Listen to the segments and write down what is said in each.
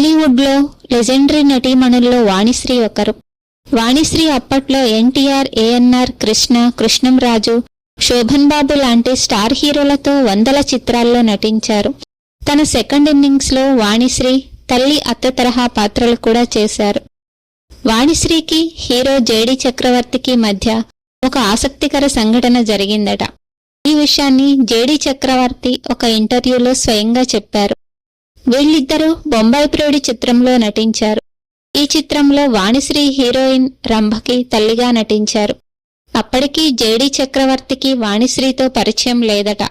టాలీవుడ్లో లెజెండరీ నటీమణుల్లో వాణిశ్రీ ఒకరు. వాణిశ్రీ అప్పట్లో ఎన్టీఆర్ ఏఎన్ఆర్ కృష్ణ కృష్ణంరాజు శోభన్ బాబు లాంటి స్టార్ హీరోలతో వందల చిత్రాల్లో నటించారు. తన సెకండ్ ఇన్నింగ్స్లో వాణిశ్రీ తల్లి అత్త తరహా పాత్రలు కూడా చేశారు. వాణిశ్రీకి హీరో జేడి చక్రవర్తికి మధ్య ఒక ఆసక్తికర సంఘటన జరిగిందట. ఈ విషయాన్ని జేడి చక్రవర్తి ఒక ఇంటర్వ్యూలో స్వయంగా చెప్పారు. వీళ్ళిద్దరూ బొంబాయి ప్రేడి చిత్రంలో నటించారు. ఈ చిత్రంలో వాణిశ్రీ హీరోయిన్ రంభకి తల్లిగా నటించారు. అప్పటికీ జేడి చక్రవర్తికి వాణిశ్రీతో పరిచయం లేదట.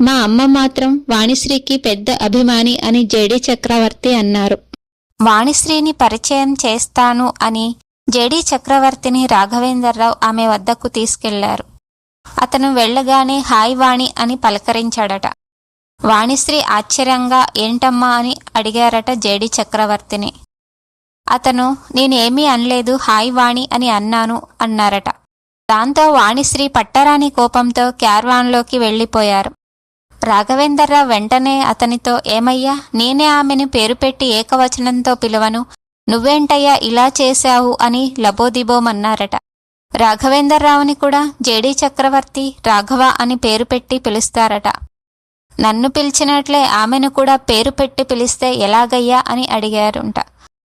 మా అమ్మ మాత్రం వాణిశ్రీకి పెద్ద అభిమాని అని జేడి చక్రవర్తి అన్నారు. వాణిశ్రీని పరిచయం చేస్తాను అని జేడి చక్రవర్తిని రాఘవేంద్రరావు ఆమె వద్దకు తీసుకెళ్ళారు. అతను వెళ్ళగానే హాయ్ వాణి అని పలకరించాడట. వాణిశ్రీ ఆశ్చర్యంగా ఏంటమ్మా అని అడిగారట జేడీ చక్రవర్తిని. అతను నేనేమీ అనలేదు హాయ్ వాణి అని అన్నాను అన్నారట. దాంతో వాణిశ్రీ పట్టరాని కోపంతో క్యార్వాన్లోకి వెళ్ళిపోయారు. రాఘవేందర్రావు వెంటనే అతనితో ఏమయ్యా నేనే ఆమెను పేరు పెట్టి ఏకవచనంతో పిలువను. నువ్వేంటయ్యా ఇలా చేశావు అని లబోదిబోమన్నారట. రాఘవేందర్రావుని కూడా జేడీ చక్రవర్తి రాఘవ అని పేరు పెట్టి పిలుస్తారట. నన్ను పిలిచినట్లే ఆమెను కూడా పేరు పెట్టి పిలిస్తే ఎలాగయ్యా అని అడిగారుంట.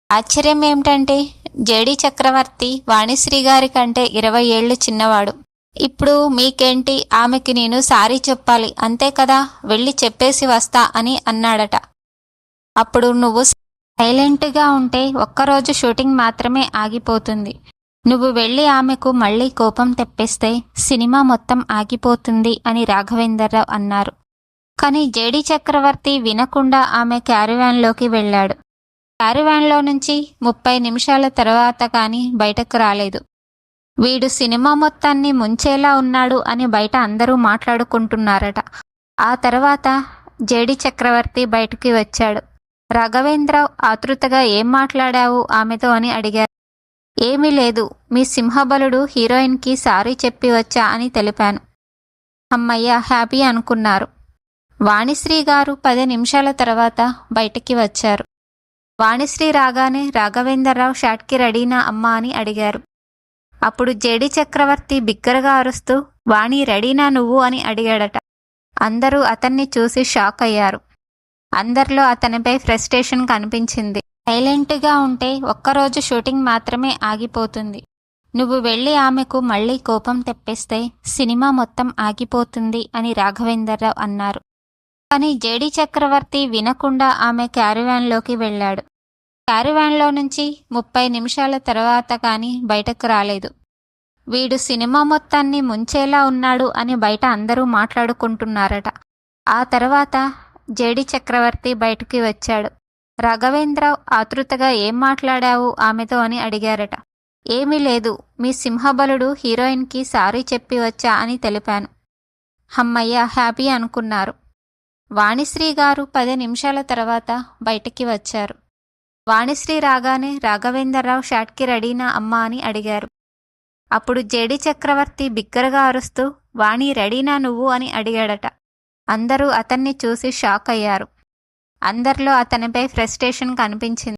ఆశ్చర్యం ఏమిటంటే జేడి చక్రవర్తి వాణిశ్రీ గారి కంటే ఇరవై ఏళ్ళు చిన్నవాడు. ఇప్పుడు మీకేంటి? ఆమెకి నేను సారీ చెప్పాలి. అంతే కదా? వెళ్ళి చెప్పేసి వస్తా అని అన్నాడట. అప్పుడు నువ్వు సైలెంట్గా ఉంటే ఒక్కరోజు షూటింగ్ మాత్రమే ఆగిపోతుంది. నువ్వు వెళ్ళి ఆమెకు మళ్ళీ కోపం తెప్పిస్తే సినిమా మొత్తం ఆగిపోతుంది అని రాఘవేంద్రరావు అన్నారు. కానీ జేడీ చక్రవర్తి వినకుండా ఆమె క్యారివాన్లోకి వెళ్ళాడు. క్యారివాన్లో నుంచి ముప్పై నిమిషాల తర్వాత కానీ బయటకు రాలేదు. వీడు సినిమా మొత్తాన్ని ముంచేలా ఉన్నాడు అని బయట అందరూ మాట్లాడుకుంటున్నారట. ఆ తర్వాత జేడి చక్రవర్తి బయటికి వచ్చాడు. రాఘవేంద్ర ఆతృతగా ఏం మాట్లాడావు ఆమెతో అని అడిగారు. ఏమీ లేదు మీ సింహబలుడు హీరోయిన్కి సారీ చెప్పి వచ్చా అని తెలిపాను. అమ్మయ్య హ్యాపీ అనుకున్నారు. వాణిశ్రీ గారు పది నిమిషాల తర్వాత బయటికి వచ్చారు. వాణిశ్రీ రాగానే రాఘవేంద్రరావు షాట్కి రెడీనా అమ్మా అని అడిగారు. అప్పుడు జేడి చక్రవర్తి బిగ్గరగా అరుస్తూ వాణి రెడీనా నువ్వు? అని అడిగాడట. అందరూ అతన్ని చూసి షాక్ అయ్యారు. అందరిలో అతనిపై ఫ్రస్ట్రేషన్ కనిపించింది. సైలెంట్గా ఉంటే ఒక్కరోజు షూటింగ్ మాత్రమే ఆగిపోతుంది. నువ్వు వెళ్ళి ఆమెకు మళ్ళీ కోపం తెప్పిస్తే సినిమా మొత్తం ఆగిపోతుంది అని రాఘవేంద్రరావు అన్నారు. కానీ జేడి చక్రవర్తి వినకుండా ఆమె క్యారివాన్లోకి వెళ్ళాడు. క్యారివాన్లో నుంచి ముప్పై నిమిషాల తర్వాత కానీ బయటకు రాలేదు. వీడు సినిమా మొత్తాన్ని ముంచేలా ఉన్నాడు అని బయట అందరూ మాట్లాడుకుంటున్నారట. ఆ తర్వాత జేడి చక్రవర్తి బయటికి వచ్చాడు. రాఘవేంద్రరావు ఆతృతగా ఏం మాట్లాడావు ఆమెతో అని అడిగారట. ఏమీ లేదు మీ సింహబలుడు హీరోయిన్కి సారీ చెప్పి వచ్చా అని తెలిపాను. హమ్మయ్య హ్యాపీ అనుకున్నారు. వాణిశ్రీ గారు పది నిమిషాల తర్వాత బయటికి వచ్చారు. వాణిశ్రీ రాగానే రాఘవేంద్రరావు షాట్కి రెడీనా అమ్మా అని అడిగారు. అప్పుడు జేడి చక్రవర్తి బిగ్గరగా అరుస్తూ వాణి రెడీనా నువ్వు? అని అడిగాడట. అందరూ అతన్ని చూసి షాక్ అయ్యారు. అందరిలో అతనిపై ఫ్రస్ట్రేషన్ కనిపించింది.